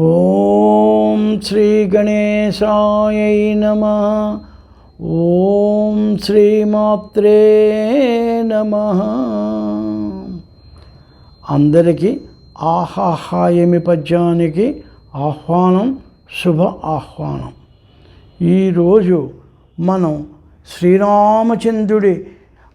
ఓం శ్రీ గణేశాయ నమ. ఓం శ్రీమాత్రే నమ. అందరికీ ఆహాహాయమి పద్యానికి ఆహ్వానం శుభ ఆహ్వానం. ఈరోజు మనం శ్రీరామచంద్రుడి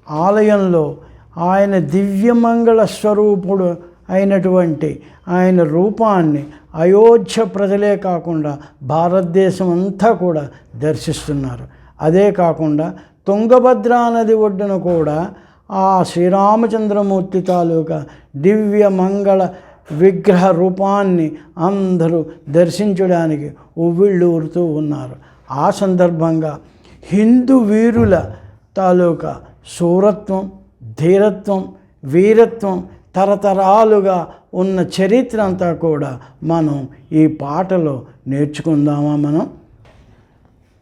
ఆలయంలో ఆయన దివ్యమంగళ స్వరూపుడు అయినటువంటి ఆయన రూపాన్ని అయోధ్య ప్రజలే కాకుండా భారతదేశం అంతా కూడా దర్శిస్తున్నారు. అదే కాకుండా తుంగభద్రా నది ఒడ్డున కూడా ఆ శ్రీరామచంద్రమూర్తి తాలూకా దివ్య మంగళ విగ్రహ రూపాన్ని అందరూ దర్శించడానికి ఉవ్విళ్ళూరుతూ ఉన్నారు. ఆ సందర్భంగా హిందూ వీరుల తాలూకా శూరత్వం ధీరత్వం వీరత్వం తరతరాలుగా ఉన్న చరిత్ర అంతా కూడా మనం ఈ పాటలో నేర్చుకుందామా మనం?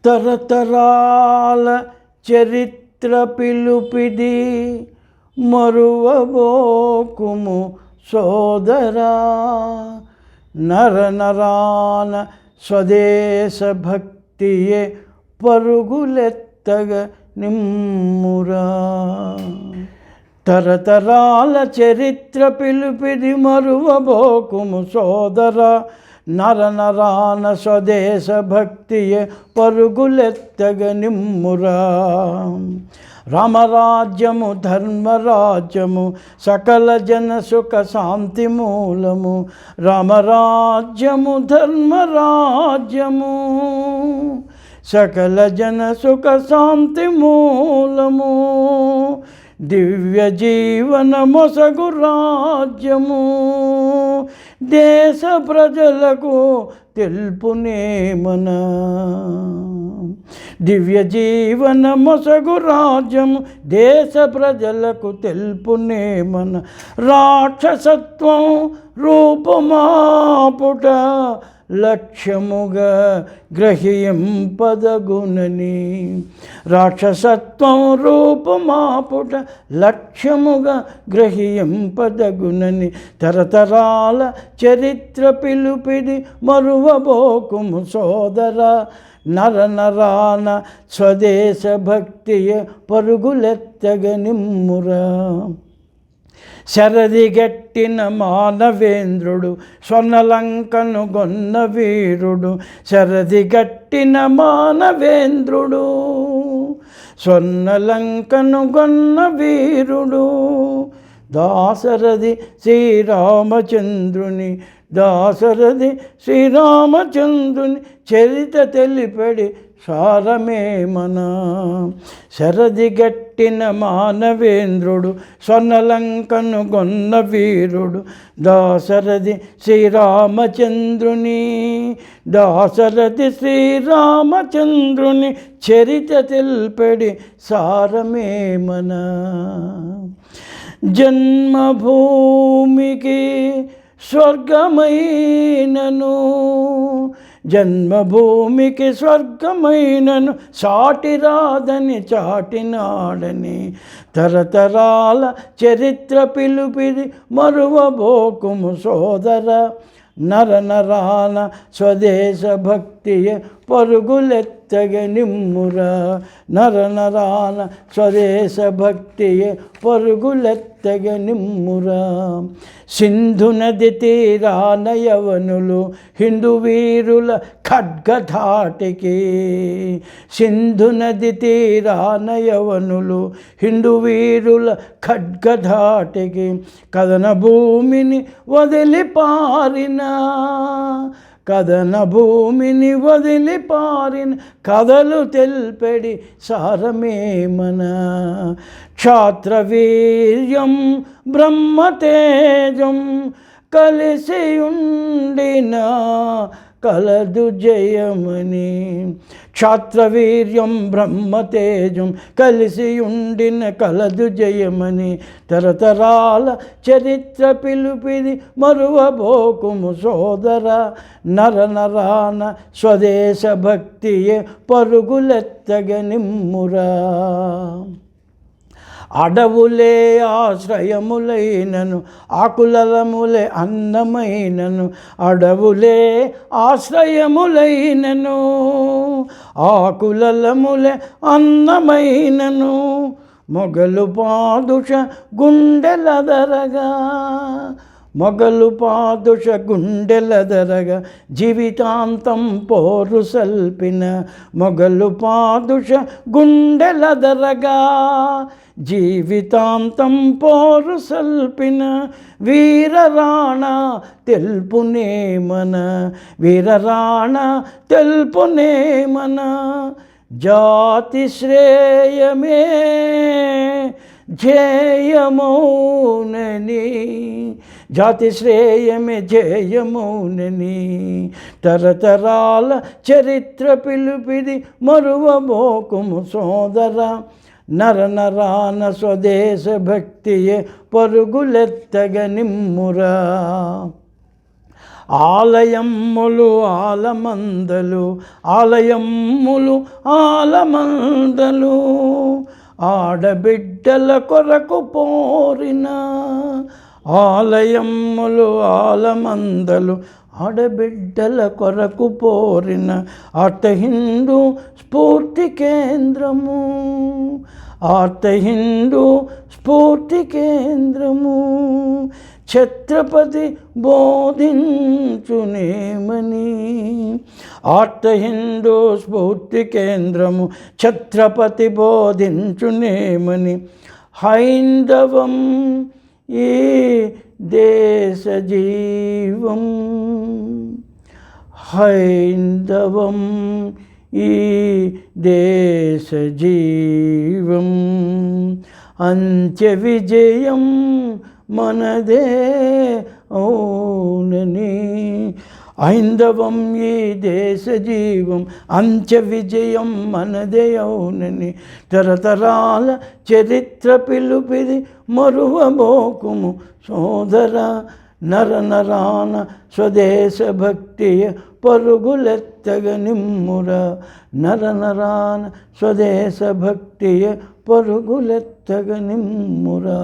తరతరాల చరిత్ర పిలుపిది మరువబోకుము సోదరా. నర నరాన స్వదేశ భక్తియే పరుగులెత్తగ నిమ్మురా. తరతరాల చరిత్ర పిలుపిది మరువబోకుము సోదర. నర నరాన స్వదేశ భక్తియే పరుగులెత్తగ నిమ్మురా. రామరాజ్యము ధర్మరాజ్యము సకల జన సుఖ శాంతి మూలము. రామరాజ్యము ధర్మరాజ్యము సకల జన సుఖ శాంతి మూలము. దివ్య జీవన మొసగు రాజ్యము. దేశ ప్రజలకు తెలుపునేమన దివ్య జీవన మొసగు రాజ్యము దేశ ప్రజలకు తెలుపునేమన రాక్షసత్వం రూపమాపుట లక్ష్యముగా గ్రహింపదగునని. రాక్షసత్వం రూపమాపుట లక్ష్యముగా గ్రహింపదగునని. తరతరాల చరిత్ర పిలుపిది మరువబోకుము సోదర. నర నరాన స్వదేశ భక్తియ పరుగులెత్తగ శరది గట్టిన మానవేంద్రుడు స్వర్ణలంకను గొన్న వీరుడు. శరది గట్టిన మానవేంద్రుడు స్వర్ణలంకను గొన్న వీరుడు. దాసరథి శ్రీరామచంద్రుని దాసరథి శ్రీరామచంద్రుని చరిత తెలిపడి సారమేమన శరది గట్టిన మానవేంద్రుడు స్వర్ణలంకను గొన్న వీరుడు దాసరథి శ్రీరామచంద్రుని దాసరథి శ్రీరామచంద్రుని చరిత తెల్పడి సారమేమన జన్మభూమికి స్వర్గమైనను జన్మభూమికి స్వర్గమైనను సాటి రాదని చాటినాడని తరతరాల చరిత్ర పిలుపిది మరువబోకుము సోదర నర నరాన స్వదేశ భక్తియ పరుగులెత్తగ నిమ్మురా నర నరాన స్వదేశ భక్తి పరుగులెత్తగ నిమ్మురా సింధు నది తీరాన యవనులు హిందూ వీరుల ఖడ్గధాటికి. సింధు నది తీరాన యవనులు హిందూ వీరుల ఖడ్గధాటికి. కథన భూమిని వదిలి పారిన కథన భూమిని వదిలి పారిన కథలు తెల్పెడి సారమేమన. క్షాత్రవీర్యం బ్రహ్మతేజం కలిసి ఉండినా కలదు జయమని. క్షాత్రవీర్యం బ్రహ్మతేజం కలిసి ఉండిన కలదు జయమని. తరతరాల చరిత్ర పిలుపిది మరువబోకుము సోదర. నర నరాన స్వదేశ భక్తియే పరుగులెత్తగ నిమ్మురా. అడవులే ఆశ్రయములైనను ఆకులలములే అన్నమైనను అడవులే ఆశ్రయములైనను ఆకులలములే అన్నమైనను మొగలు పాదుష గుండెలదరగా మొగలు పాదుష గుండెలదరగా జీవితాంతం పోరు సల్పిన మొగలు పాదుష గుండెలదరగా జీవితాంతం పోరు సల్పిన వీరరాణ తెలుపునేమన వీరరాణ తెలుపునేమన జాతి శ్రేయమే జయమౌనని. జాతి శ్రేయమే జయమౌనని. తరతరాల చరిత్ర పిలుపిది మరువబోకుము సోదర. నర నరాన స్వదేశ భక్తియే పరుగులెత్తగ నిమ్మురా. ఆలయమ్ములు ఆలమందలు ఆలయమ్ములు ఆలమందలు ఆడబిడ్డల కొరకు పోరిన ఆలయమ్ములు ఆలమందలు ఆడబిడ్డల కొరకు పోరిన అట హిందూ స్ఫూర్తి కేంద్రము. ఆర్త హిందూ స్ఫూర్తి కేంద్రము. ఛత్రపతి బోధించునేమని ఆర్త హిందూ స్ఫూర్తి కేంద్రము ఛత్రపతి బోధించునేమని హైందవం ఈ దేశ జీవం హైందవం ఈ దేశ జీవం. అంత్య విజయం మనదే ఓనని ఐందవం ఈ దేశ జీవం అంత్య విజయం మనదే తరతరాల చరిత్ర పిలుపిది మరువబోకుము. సోదర నర నరాన స్వదేశ భక్తియ పరుగులెత్తగ నిమ్ముర. నర నరాన స్వదేశ భక్తియ పరుగులెత్తగ నిమ్మురా.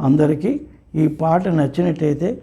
అందరికీ ఈ పాట నచ్చినట్టయితే